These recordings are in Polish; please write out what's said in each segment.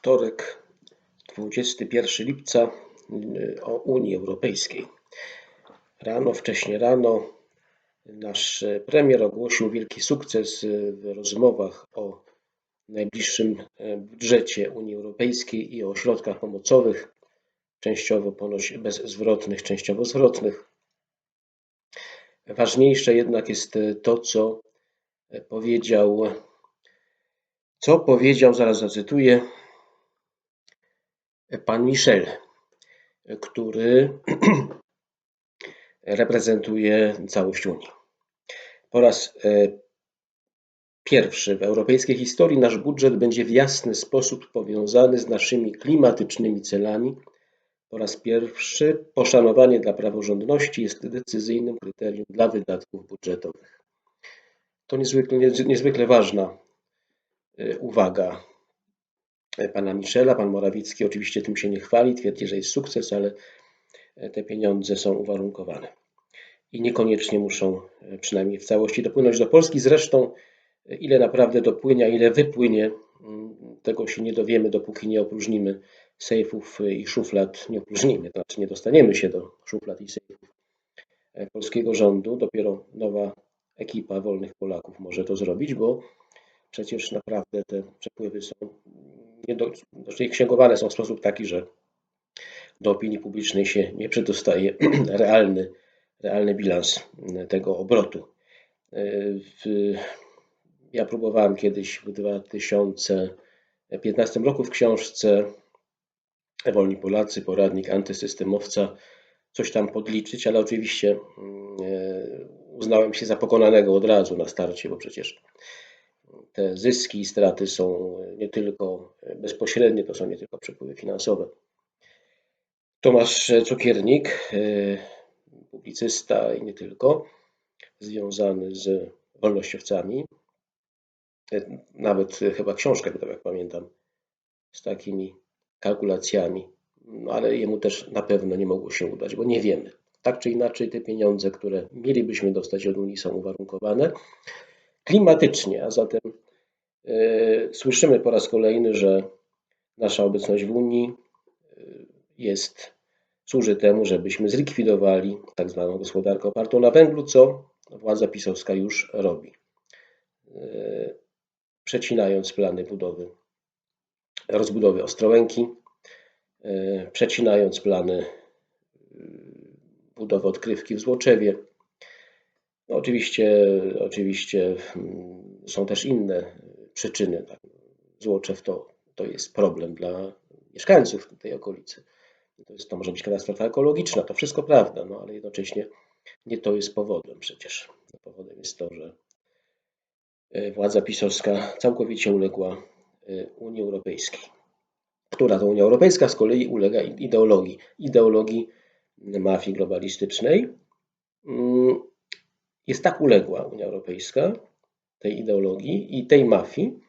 wtorek, 21 lipca y, o Unii Europejskiej. Rano, wcześnie rano, nasz premier ogłosił wielki sukces w rozmowach o najbliższym budżecie Unii Europejskiej i o środkach pomocowych, częściowo ponoć bezzwrotnych, częściowo zwrotnych. Ważniejsze jednak jest to, co powiedział, co powiedział, zaraz zacytuję, pan Michel, który reprezentuje całość Unii. Po raz e, pierwszy w europejskiej historii nasz budżet będzie w jasny sposób powiązany z naszymi klimatycznymi celami. Po raz pierwszy poszanowanie dla praworządności jest decyzyjnym kryterium dla wydatków budżetowych. To niezwykle, niezwykle ważna e, uwaga pana Michela. Pan Morawicki oczywiście tym się nie chwali, twierdzi, że jest sukces, ale e, te pieniądze są uwarunkowane i niekoniecznie muszą e, przynajmniej w całości dopłynąć do Polski. Zresztą e, ile naprawdę dopłynie, ile wypłynie, mm, tego się nie dowiemy, dopóki nie opróżnimy sejfów i szuflad, nie opróżnimy, to znaczy nie dostaniemy się do szuflad i sejfów polskiego rządu. Dopiero nowa ekipa wolnych Polaków może to zrobić, bo przecież naprawdę te przepływy są do, znaczy księgowane są w sposób taki, że do opinii publicznej się nie przedostaje realny, realny bilans tego obrotu. Ja próbowałem kiedyś w 2015 roku w książce Wolni Polacy, poradnik antysystemowca, coś tam podliczyć, ale oczywiście mm, uznałem się za pokonanego od razu na starcie, bo przecież te zyski i straty są nie tylko bezpośrednie, to są nie tylko przepływy finansowe. Tomasz Cukiernik, publicysta i nie tylko, związany z wolnościowcami, nawet chyba książkę wydał, jak pamiętam, z takimi kalkulacjami, no ale jemu też na pewno nie mogło się udać, bo nie wiemy. Tak czy inaczej, te pieniądze, które mielibyśmy dostać od Unii, są uwarunkowane klimatycznie, a zatem e, słyszymy po raz kolejny, że nasza obecność w Unii e, jest, służy temu, żebyśmy zlikwidowali tak zwaną gospodarkę opartą na węglu, co władza pisowska już robi. E, przecinając plany budowy, rozbudowy Ostrołęki, przecinając plany budowy odkrywki w Złoczewie, no oczywiście, oczywiście mm, są też inne przyczyny. Tak. Złoczew to, to jest problem dla mieszkańców tej okolicy. To, jest, to może być katastrofa ekologiczna, to wszystko prawda, no ale jednocześnie nie to jest powodem przecież. Powodem jest to, że e, władza pisowska całkowicie uległa e, Unii Europejskiej. Która to Unia Europejska z kolei ulega ideologii, ideologii mafii globalistycznej, mm, jest tak uległa Unia Europejska tej ideologii i tej mafii,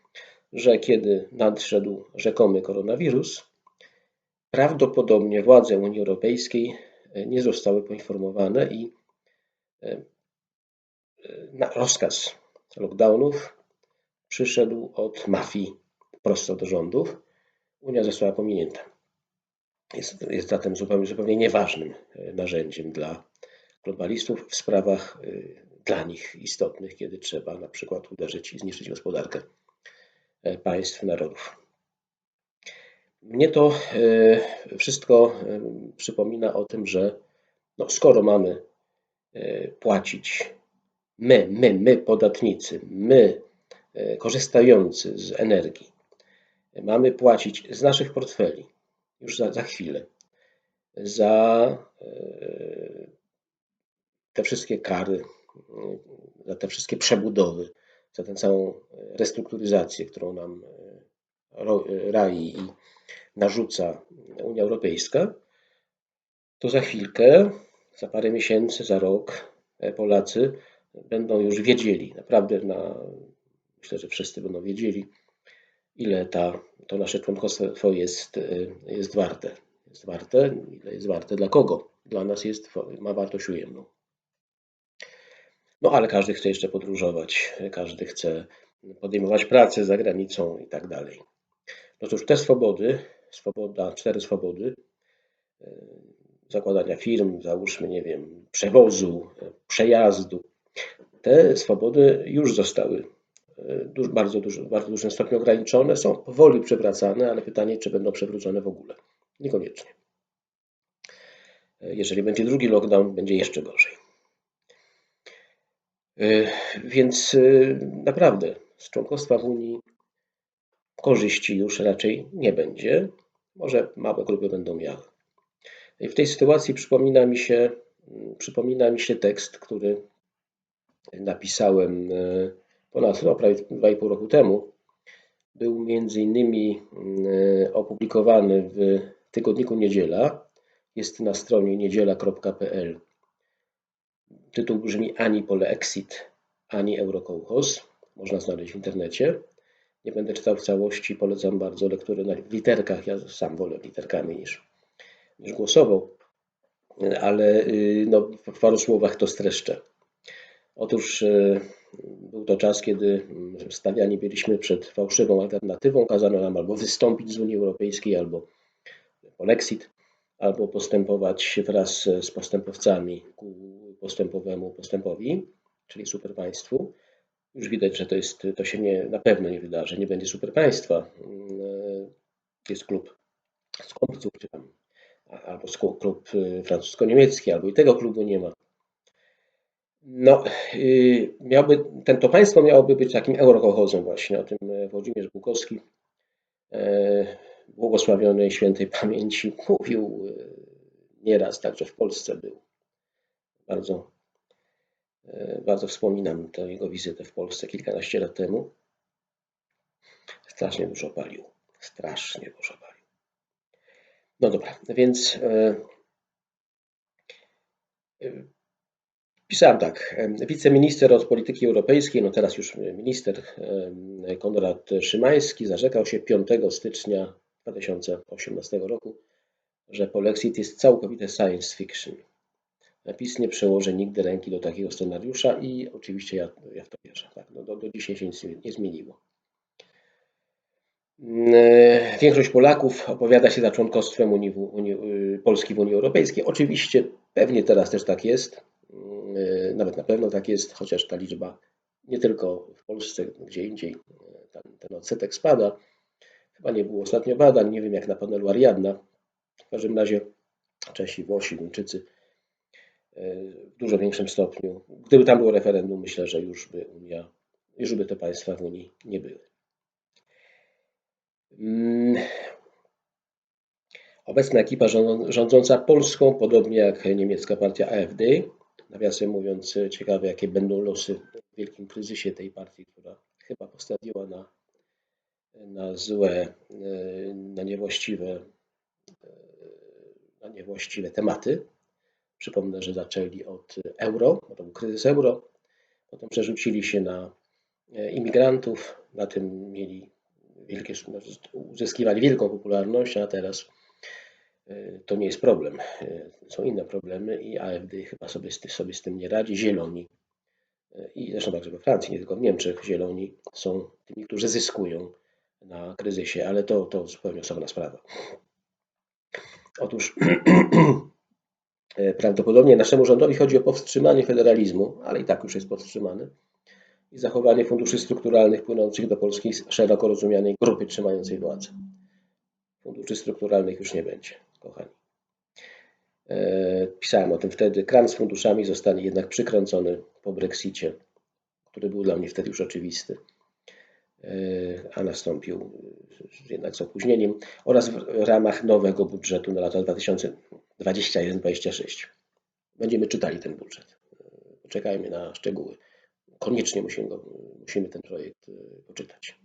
że kiedy nadszedł rzekomy koronawirus, prawdopodobnie władze Unii Europejskiej e, nie zostały poinformowane i e, e, rozkaz lockdownów przyszedł od mafii prosto do rządów. Unia została pominięta. Jest, jest zatem zupełnie, zupełnie nieważnym narzędziem dla globalistów w sprawach dla nich istotnych, kiedy trzeba na przykład uderzyć i zniszczyć gospodarkę e, państw, narodów. Mnie to e, wszystko e, przypomina o tym, że no, skoro mamy płacić my, my, my podatnicy, my korzystający z energii, mamy płacić z naszych portfeli już za, za chwilę za te wszystkie kary, za te wszystkie przebudowy, za tę całą restrukturyzację, którą nam e, rai i narzuca Unia Europejska, to za chwilkę, za parę miesięcy, za rok e, Polacy będą już wiedzieli, naprawdę na, myślę, że wszyscy będą wiedzieli, ile ta, to nasze członkostwo jest, e, jest warte. Jest warte, ile jest warte dla kogo? Dla nas jest, ma wartość ujemną. No ale każdy chce jeszcze podróżować, każdy chce podejmować pracę za granicą i tak dalej. No cóż, te swobody, swoboda, cztery swobody, e, zakładania firm, załóżmy, nie wiem, przewozu, e, przejazdu, te swobody już zostały e, bardzo, duży, bardzo dużym stopniu ograniczone, są powoli przewracane, ale pytanie, czy będą przewrócone w ogóle. Niekoniecznie. Jeżeli będzie drugi lockdown, będzie jeszcze gorzej. Więc naprawdę z członkostwa w Unii korzyści już raczej nie będzie. Może małe grupy będą miały. W tej sytuacji przypomina mi się, przypomina mi się tekst, który napisałem e, ponad no, prawie 2,5 roku temu. Był między innymi e, opublikowany w tygodniku Niedziela. Jest na stronie niedziela.pl. Tytuł brzmi Ani pole exit, ani eurokołchoz. Można znaleźć w internecie. Nie będę czytał w całości, polecam bardzo lekturę na literkach. Ja sam wolę literkami niż, niż głosował, ale y, no, w paru słowach to streszczę. Otóż y, był to czas, kiedy mm, stawiani byliśmy przed fałszywą alternatywą. Kazano nam albo wystąpić z Unii Europejskiej, albo polexit, albo postępować wraz z postępowcami ku postępowemu postępowi, czyli superpaństwu. Już widać, że to, jest, to się nie, na pewno nie wydarzy, nie będzie super państwa. Mm, jest klub skąpców, czy tam, albo klub y, francusko-niemiecki, albo i tego klubu nie ma. No, y, miałby, ten, to państwo miałoby być takim eurokochozem właśnie, o tym e, Włodzimierz Bukowski, e, błogosławionej świętej pamięci, mówił e, nieraz, także w Polsce był. Bardzo E, bardzo wspominam tę jego wizytę w Polsce kilkanaście lat temu. Strasznie dużo palił. Strasznie dużo palił. No dobra, więc e, e, pisałem tak. Wiceminister od polityki europejskiej, no teraz już minister Konrad Szymański zarzekał się 5 stycznia 2018 roku, że Polexit jest całkowite science fiction. PiS nie przełoży nigdy ręki do takiego scenariusza i oczywiście ja, ja w to wierzę. Tak? No, do, do dzisiaj się nic nie zmieniło. Mm, większość Polaków opowiada się za członkostwem Unii, Unii, y, Polski w Unii Europejskiej. Oczywiście pewnie teraz też tak jest. Mm, nawet na pewno tak jest, chociaż ta liczba nie tylko w Polsce, gdzie indziej ten, ten odsetek spada. Chyba nie było ostatnio badań, nie wiem jak na panelu Ariadna. W każdym razie Czesi, Włosi, Duńczycy w dużo większym stopniu. Gdyby tam było referendum, myślę, że już by Unia, już by te państwa w Unii nie były. Mm. Obecna ekipa rządząca Polską, podobnie jak niemiecka partia AfD, nawiasem mówiąc, ciekawe jakie będą losy w wielkim kryzysie tej partii, która chyba postawiła na, na złe, na niewłaściwe, na niewłaściwe tematy. Przypomnę, że zaczęli od euro, to był kryzys euro, potem przerzucili się na e, imigrantów, na tym mieli wielkie, uzyskiwali wielką popularność, a teraz e, to nie jest problem. E, są inne problemy i AfD chyba sobie, sobie z tym nie radzi. Zieloni i zresztą także we Francji, nie tylko w Niemczech, zieloni są tymi, którzy zyskują na kryzysie, ale to, to zupełnie osobna sprawa. Otóż prawdopodobnie naszemu rządowi chodzi o powstrzymanie federalizmu, ale i tak już jest powstrzymany, i zachowanie funduszy strukturalnych płynących do polskiej szeroko rozumianej grupy trzymającej władzę. Funduszy strukturalnych już nie będzie, kochani. E, pisałem o tym wtedy. Kran z funduszami zostanie jednak przykręcony po Brexicie, który był dla mnie wtedy już oczywisty, e, a nastąpił jednak z opóźnieniem, oraz w ramach nowego budżetu na lata 2000 21-26. Będziemy czytali ten budżet. Poczekajmy na szczegóły. Koniecznie musimy, go, musimy ten projekt e, poczytać.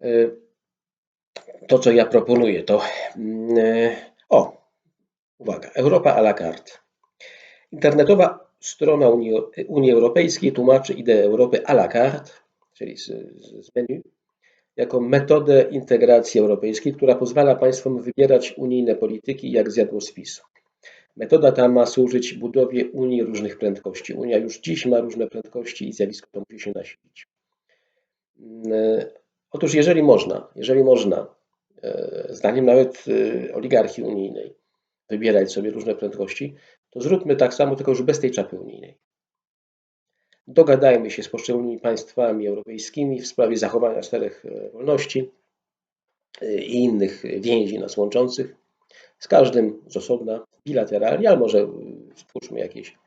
E, to, co ja proponuję, to mm, e, o, uwaga, Europa à la carte. Internetowa strona Unii, Unii Europejskiej tłumaczy ideę Europy à la carte, czyli z, z menu, jako metodę integracji europejskiej, która pozwala państwom wybierać unijne polityki jak zjadło z PiSu. Metoda ta ma służyć budowie Unii różnych prędkości. Unia już dziś ma różne prędkości i zjawisko to musi się nasilić. Otóż jeżeli można, jeżeli można, e, zdaniem nawet e, oligarchii unijnej, wybierać sobie różne prędkości, to zróbmy tak samo, tylko już bez tej czapy unijnej. Dogadajmy się z poszczególnymi państwami europejskimi w sprawie zachowania czterech e, wolności i innych więzi nas łączących. Z każdym z osobna, bilateralnie, ale może stwórzmy jakieś,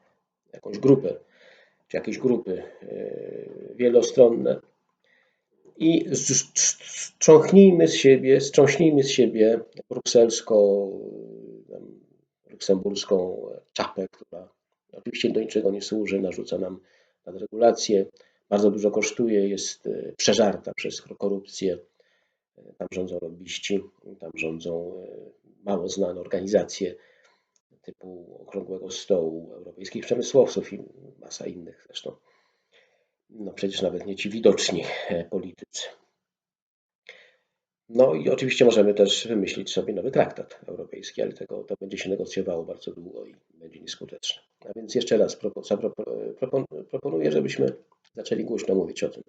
jakąś grupę, czy jakieś grupy wielostronne i strząchnijmy z siebie, strząśnijmy z siebie brukselsko luksemburską czapę, która oczywiście do niczego nie służy, narzuca nam nadregulacje, bardzo dużo kosztuje, jest e, przeżarta przez korupcję. E, tam rządzą lobbyści, tam rządzą e, mało znane organizacje typu Okrągłego Stołu, Europejskich Przemysłowców i masa innych zresztą no przecież nawet nie ci widoczni politycy. No i oczywiście możemy też wymyślić sobie nowy traktat europejski, ale tego to będzie się negocjowało bardzo długo i będzie nieskuteczne. A więc jeszcze raz proponuję, żebyśmy zaczęli głośno mówić o tym,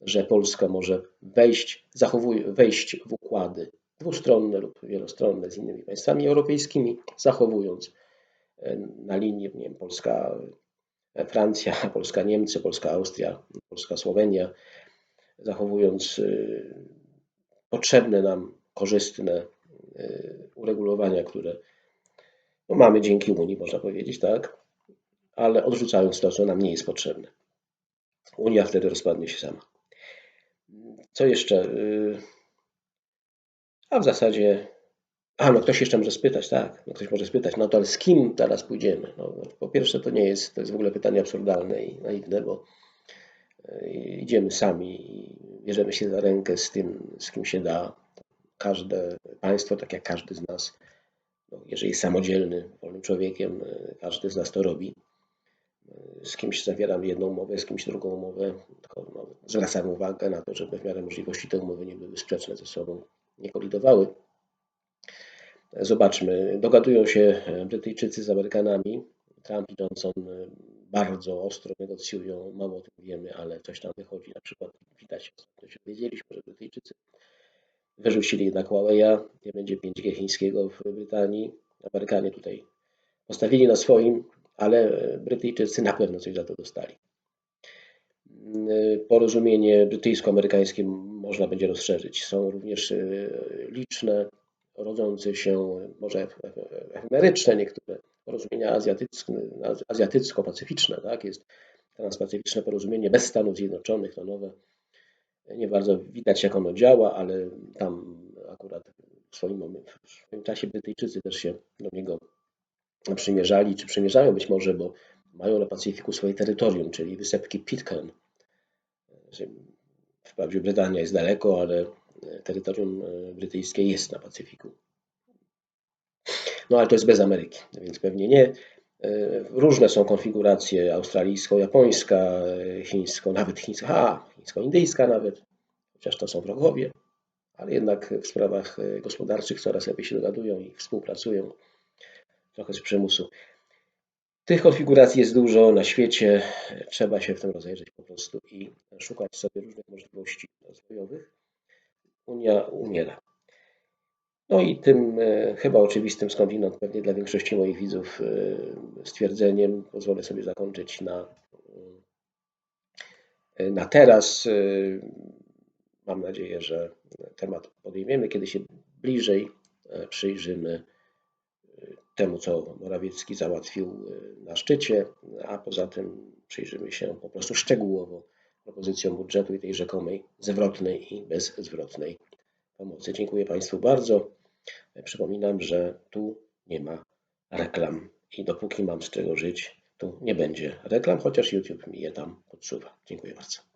że Polska może wejść, zachowuj, wejść w układy dwustronne lub wielostronne z innymi państwami europejskimi, zachowując e, na linii, nie wiem, Polska Francja, Polska Niemcy, Polska Austria, Polska Słowenia, zachowując y, potrzebne nam, korzystne y, uregulowania, które no mamy dzięki Unii, można powiedzieć, tak, ale odrzucając to, co nam nie jest potrzebne. Unia wtedy rozpadnie się sama. Co jeszcze? Y, a w zasadzie a, no ktoś jeszcze może spytać, tak, no ktoś może spytać, no to ale z kim teraz pójdziemy? No, po pierwsze to nie jest, to jest w ogóle pytanie absurdalne i naiwne, bo idziemy sami i bierzemy się za rękę z tym, z kim się da. Każde państwo, tak jak każdy z nas, no, jeżeli jest samodzielny, wolnym człowiekiem, e, każdy z nas to robi. E, z kimś zawieram jedną umowę, z kimś drugą umowę, tylko no, zwracam uwagę na to, żeby w miarę możliwości te umowy nie były sprzeczne ze sobą, nie kolidowały. Zobaczmy, dogadują się Brytyjczycy z Amerykanami. Trump i Johnson bardzo ostro negocjują, mało o tym wiemy, ale coś tam wychodzi. Na przykład widać, to się wiedzieliśmy, że Brytyjczycy wyrzucili jednak Huawei'a, nie będzie 5G chińskiego w Brytanii. Amerykanie tutaj postawili na swoim, ale Brytyjczycy na pewno coś za to dostali. Porozumienie brytyjsko-amerykańskie można będzie rozszerzyć. Są również liczne rodzące się, może efemeryczne niektóre porozumienia azjatycko-pacyficzne, tak? Jest transpacyficzne porozumienie bez Stanów Zjednoczonych, to nowe. Nie bardzo widać, jak ono działa, ale tam akurat w swoim, w swoim czasie Brytyjczycy też się do niego przymierzali, czy przymierzają być może, bo mają na Pacyfiku swoje terytorium, czyli wysepki Pitcairn. Wprawdzie Brytania jest daleko, ale terytorium e, brytyjskie jest na Pacyfiku. No ale to jest bez Ameryki, więc pewnie nie. E, różne są konfiguracje australijsko-japońska, e, chińsko, nawet chińska, a, chińsko-indyjska nawet, chociaż to są wrogowie, ale jednak w sprawach gospodarczych coraz lepiej się dogadują i współpracują, trochę z przymusu. Tych konfiguracji jest dużo na świecie, trzeba się w tym rozejrzeć po prostu i szukać sobie różnych możliwości rozwojowych. Unia umiera. No i tym e, chyba oczywistym skądinąd pewnie dla większości moich widzów e, stwierdzeniem pozwolę sobie zakończyć na, e, na teraz. Mam nadzieję, że temat podejmiemy, kiedy się bliżej przyjrzymy temu, co Morawiecki załatwił na szczycie, a poza tym przyjrzymy się po prostu szczegółowo propozycją budżetu i tej rzekomej zwrotnej i bezzwrotnej pomocy. Dziękuję Państwu bardzo. Przypominam, że tu nie ma reklam i dopóki mam z czego żyć, tu nie będzie reklam, chociaż YouTube mi je tam podsuwa. Dziękuję bardzo.